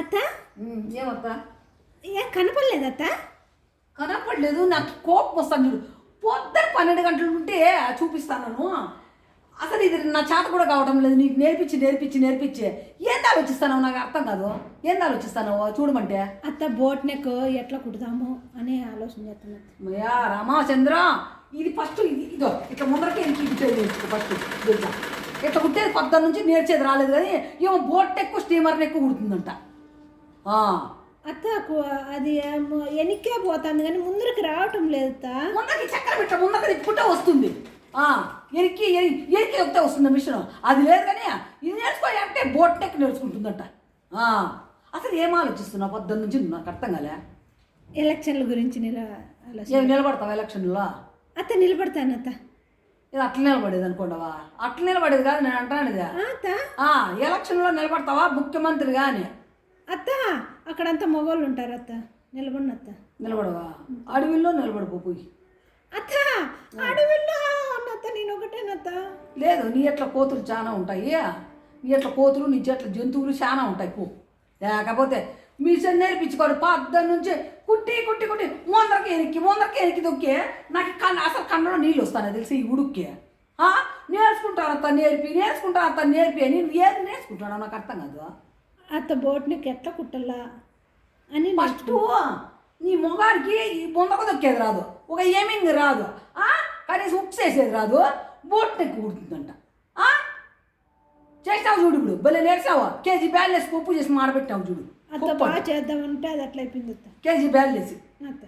అత్త? ఏమత్తా? ఏ కనపడలేదు అత్త? కనపడలేదు నాకు కోపం వస్తాను చూడు. పొద్దున పన్నెండు గంటలు ఉంటే చూపిస్తాను అసలు ఇది నా చేత కూడా కావటం లేదు నీకు నేర్పించి నేర్పించి నేర్పించి. ఏంది ఆలోచిస్తాను నాకు అర్థం కాదు. ఏంది ఆలోచిస్తాను చూడమంటే. అత్త బోట్ నెక్ ఎట్లా కుడతాము అని ఆలోచన చేస్తున్నా. అయ్యా రామచంద్ర ఇది ఫస్ట్ ఇది ఇదో ఇట్లా ముందరకే నేర్చుకో ఫస్ట్ ఇట్లా కుట్టేది పొద్దున్న నుంచి నేర్చేది రాలేదు కానీ ఏమో బోట్ ఎక్కువ స్టీమర్ ఎక్కువ కుడుతుందంట. అత్త అది వెనక్కే పోతుంది కానీ ముందరికి రావటం లేదు ముందరికి చక్కెర పెట్ట ముందర తిప్పుకుంటే వస్తుంది. ఎరికి ఎరి- ఎరికి ఒకటే వస్తుంది మిషన్. అది లేదు కానీ ఇది నేర్చుకోవాలి అంటే బోట్ టెక్ నేర్చుకుంటుందంట. అసలు ఏం ఆలోచిస్తున్నావు పొద్దున్న నుంచి? నాకు అర్థం కాలే. ఎలక్షన్ల గురించి నిల నిలబడతావు ఎలక్షన్లో? అత్త నిలబడతాను అత్త. ఇది అట్లా నిలబడేది అనుకోండవా? అట్లా నిలబడేది కాదు నేను అంటాను ఎలక్షన్లో నిలబడతావా ముఖ్యమంత్రి కానీ అత్త అక్కడంతా మగవాళ్ళు ఉంటారు అత్త. నిలబడిన అత్త. నిలబడవా? అడవిలో నిలబడిపో పోయి. అత్త అడవిలో అన్నత్త నేను ఒకటేనత్త లేదు నీ ఎట్ల కోతులు చాలా ఉంటాయి? నీ ఎట్ల కోతులు నీ చెట్ల జంతువులు చాలా ఉంటాయి పో. లేకపోతే మిషన్ నేర్పించుకోవాలి పద్దెన నుంచి కుట్టి కుట్టి కుట్టి ముందరకి ఎనికి ముందరకి ఎనికి దొక్కి నాకు కన్ను అసలు కన్నులో నీళ్ళు వస్తాను తెలిసి ఈ ఉడుక్కి? ఆ? నేర్చుకుంటానంత నేర్పి నేర్చుకుంటానంత నేర్పి అని నువ్వు ఏది నేర్చుకుంటానో నాకు అర్థం కాదు. అత్త బోట్ నెక్ ఎట్లా కుట్టాలా అని ఫస్ట్ నీ మొగానికి ఈ బొందకు దొక్కేది రాదు. ఒక ఏమింగ్ రాదు? కనీసం ఉక్స్ వేసేది రాదు. బోట్ నెక్ కుడుతుందంట. ఆ? చేసావు చూడు ఇప్పుడు. భలే నేర్చావా? కేజీ బ్యాలెస్ పప్పు చేసి మాడబెట్టావు చూడు. అత్త బాగా చేద్దామంటే అది అట్లా అయిపోయింది అత్త. కేజీ బ్యాలెస్ అత్త.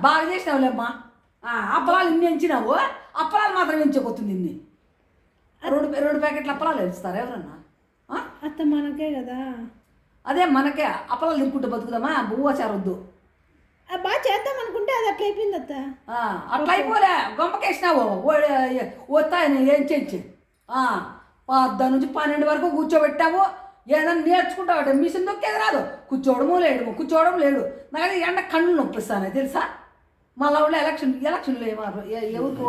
బాగా చేసినావులేమ్మా. ఆ, అప్పలాలు ఇన్ని ఎంచినావు. అప్పలాలు మాత్రం ఎంచకపోతుంది ఇన్ని రెండు రెండు ప్యాకెట్లు అప్పలాలు ఎంచుతారా ఎవరన్నా? అత్త మనకే కదా. అదే మనకే అప్పలాలు తినుకుంటూ బతుకుదామా? బువ్వాచారు వద్దు బాగా చేద్దాం అనుకుంటే అది అట్లా అయిపోయింది అత్త. అట్లా అయిపోలే. గొంపకేసినావు. వస్తాయని ఏం చెంచి పొద్దు నుంచి పన్నెండు వరకు కూర్చోబెట్టావు. ఏదైనా నేర్చుకుంటావు మిషన్ దొక్కేది రాదు. కూర్చోవడము లేడు కూర్చోవడం లేడు. నాకు ఎండ కళ్ళు నొప్పిస్తానే తెలుసా? మళ్ళీ వాళ్ళు ఎలక్షన్ ఎలక్షన్లో ఏమారు ఎవరికి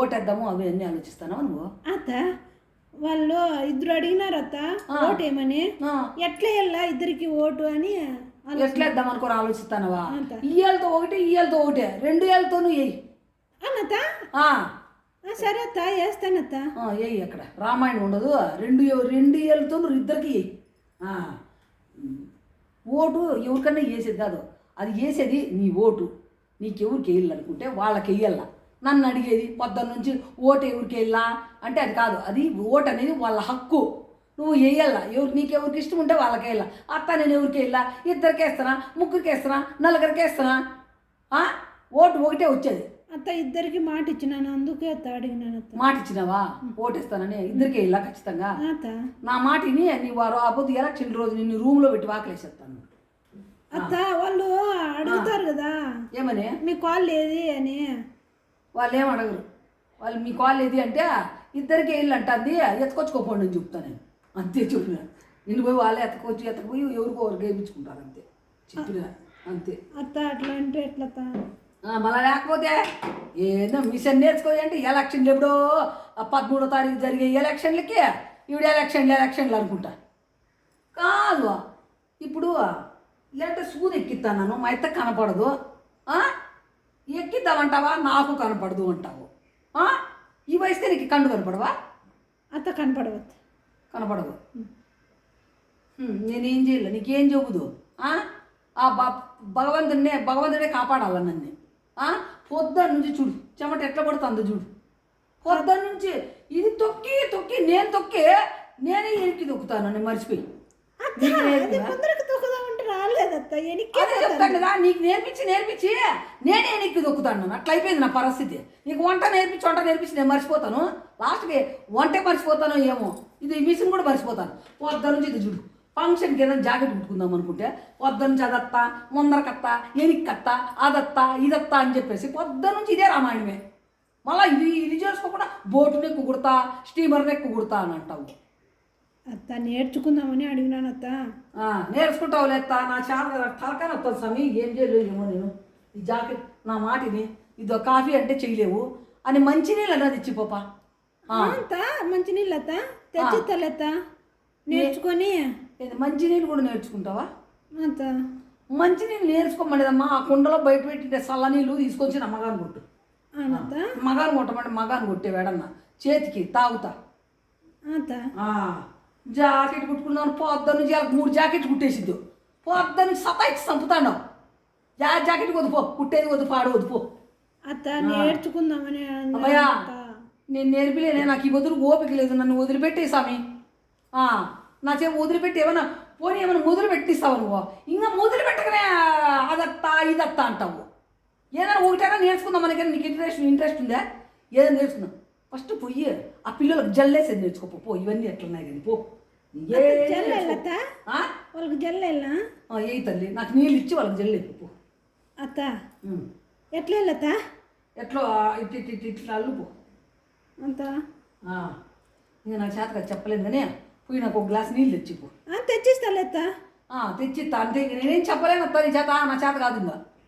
ఓటేద్దాము అవి అన్నీ ఆలోచిస్తాను నువ్వు? అత్త వాళ్ళు ఇద్దరు అడిగినారు అత్త ఓటు ఏమని ఎట్లా వెళ్ళా ఇద్దరికి ఓటు అని ఆలో- ఎట్లేద్దాం అనుకోని ఆలోచిస్తానవా? ఏళ్ళతో ఒకటి ఏళ్ళతో ఒకటే. రెండు ఏళ్ళతోనూ వేయి ఆ, సరే అత్త వేస్తానత్త ఏయ్ అక్కడ. రామాయణం ఉండదు. రెండు రెండు ఏళ్ళతో ఇద్దరికి వేయి. ఓటు ఎవరికన్నా వేసేది కాదు. అది వేసేది నీ ఓటు. నీకు ఎవరికి వేయాలనుకుంటే వాళ్ళకి వేయాల. నన్ను అడిగేది పొద్దున్న నుంచి ఓటు ఎవరికి వెళ్ళా? అంటే అది కాదు అది ఓటు అనేది వాళ్ళ హక్కు. నువ్వు వేయాల ఎవరు నీకు ఎవరికి ఇష్టం ఉంటే వాళ్ళకి వేయాల అత్త నేను ఎవరికి వెళ్ళా? ఇద్దరికి వేస్తానా? ముగ్గురికి వేస్తానా? నలుగురికి వేస్తానా? ఓటు ఒకటే వచ్చేది. అత్త ఇద్దరికి మాట ఇచ్చినాను అందుకే అత్త అడిగినాను మాట ఇచ్చినావా? ఓటేస్తానని ఇద్దరికే ఇలా ఖచ్చితంగా. నా మాటిని నీ వారు ఆ పొద్దు ఎలక్షన్ రోజు నిన్ను రూమ్లో పెట్టి వాకలేసేస్తాను. అత్త వాళ్ళు అడుగుతారు కదా. ఏమని? మీ కాల్ ఏది అని. వాళ్ళు ఏం అడగరు. వాళ్ళు మీ కాల్ ఏది అంటే ఇద్దరికే ఇల్లు అంటుంది ఎత్తుకొచ్చుకోపోండి అని చెప్తాను నేను. అంతే చెప్పిన. నిన్ను పోయి వాళ్ళే ఎత్తుకొచ్చి ఎత్తకపోయి ఎవరికో ఒకరు గేయించుకుంటారు అంతే. చెప్పిన. అంతే. అత్త అట్లా అంటే ఎట్లా మళ్ళా లేకపోతే ఏదో మిషన్ నేర్చుకోవాలి అంటే ఎలక్షన్లు ఎప్పుడో ఆ పదమూడో తారీఖు జరిగే ఎలక్షన్లకి ఇవిడ ఎలక్షన్లు ఎలక్షన్లు అనుకుంటా. కాదు. ఇప్పుడు లేదంటే సూది ఎక్కిస్తాను మా ఇత్త కనపడదు. ఆ? ఎక్కిద్దామంటావా? నాకు కనపడదు అంటావు. ఆ? ఈ వయసుకే నీకు కండు కనపడవా? అత్త కనపడవద్దు. కనపడదు. హ్మ్, నేనేం చేయలే నీకేం చెబుదు? ఆ? భగవంతుడినే భగవంతుడే కాపాడాల నన్ను? ఆ? పొద్దున్న నుంచి చూడు చెమట ఎట్లా పడుతుందో చూడు. పొద్దున్న నుంచి ఇది తొక్కి తొక్కి నేను తొక్కి నేనే ఎనికి తొక్కుతాను నేను మర్చిపోయి అత్త నీకు అది నేర్పినా? ముందరకు తొక్కుదామంటే రాలేదత్త ఎనికే అదే చెప్తాను కదా నీకు నేర్పించి నేర్పించి నేనే ఎనికి దొక్కుతాను అట్లా అయిపోయింది నా పరిస్థితి. నీకు వంట నేర్పించి వంట నేర్పించి నేను మర్చిపోతాను. లాస్ట్కి వంటే మర్చిపోతానో ఏమో. ఇది మిషన్ కూడా మర్చిపోతాను. పొద్దు నుంచి ఇది చూడు. ఫంక్షన్కి ఏదైనా జాకెట్ కుట్టుకుందాం అనుకుంటే పొద్దు నుంచి అదత్తా ముందరకత్త ఎనిక్కత్త అదత్త ఇదత్తా అని చెప్పేసి పొద్దు నుంచి ఇదే రామాయణమే. మళ్ళీ ఇది ఇది చేసుకోకుండా బోటుని కుగుడతా స్టీమర్ని కుగుడతా అని అంటావు. అత్త నేర్చుకుందామని అడిగినాను అత్త. నేర్చుకుంటావు లేస్తా నా చాలా తలకాయ వస్తుంది స్వామి. ఏం చేయలేదు ఏమో నేను. ఈ జాకెట్ నా మాటిని ఇదో కాఫీ అంటే చేయలేవు. అని మంచినీళ్ళు అన్నది ఇచ్చి పాప. అత్త మంచి నీళ్ళు అత్త. తెచ్చిత్తలేత్త నేర్చుకొని మంచినీళ్ళు కూడా నేర్చుకుంటావా? అత్త. మంచినీళ్ళు నేర్చుకోమనేదమ్మా. ఆ కుండలో బయట పెట్టింటే చల్ల నీళ్ళు తీసుకొచ్చి నా మగాన్ని కొట్టు. మగాన్ని కొట్టమంటే మగాన్ని కొట్టేవాడన్నా చేతికి తాగుతా. అత్త. ఆ, జాకెట్ కుట్టుకున్నాను. పొద్దున్న వాళ్ళకి మూడు జాకెట్ కుట్టేసిద్దు. పొద్దున్న సతాయిచ్చి చంపుతాను జా జాకెట్ వదిపో కుట్టేది వద్దు పాడు వదిపో అత్త నేర్చుకుందామని అమ్మయ్యా. నేను నేర్పిలేనే నాకు ఈ వదులు ఓపిక లేదు నన్ను వదిలిపెట్టే స్వామి. ఆ, నా చే వదిలిపెట్టి ఏమన్నా పోనీ ఏమైనా మొదలు పెట్టిస్తావు నువ్వు? ఇంకా మొదలు పెట్టకనే అదత్తా ఇదత్తా అంటావు. ఏదైనా ఒకటైనా నేర్చుకుందాం మనకి నీకు ఇంట్రెస్ట్ ఇంట్రెస్ట్ ఉందా? ఏదైనా నేర్చుకుందాం. ఫస్ట్ పోయి ఆ పిల్లలకు జల్లేసేది నేర్చుకోపో పో ఇవన్నీ ఎట్లున్నాయి కానీ పో? వాళ్ళకి జల్లెళ్ళా ఆ, ఏ తల్లి నాకు నీళ్ళు ఇచ్చి వాళ్ళకి జల్లేదు పో. అత్త. ఎట్లా వెళ్ళత్త ఎట్లో ఇటు ఇటు ఇటు ఇట్లా అల్లు పో. అంత? ఇంకా నా చేతగా చెప్పలేదు కానీ పోయి నాకు ఒక గ్లాస్ నీళ్ళు తెచ్చిపో తెచ్చిస్తాలెత్త తెచ్చిస్తా అంతే నేనేం చెప్పలేను అత్త నీ చేత నా చేత కాదు ఇంకా.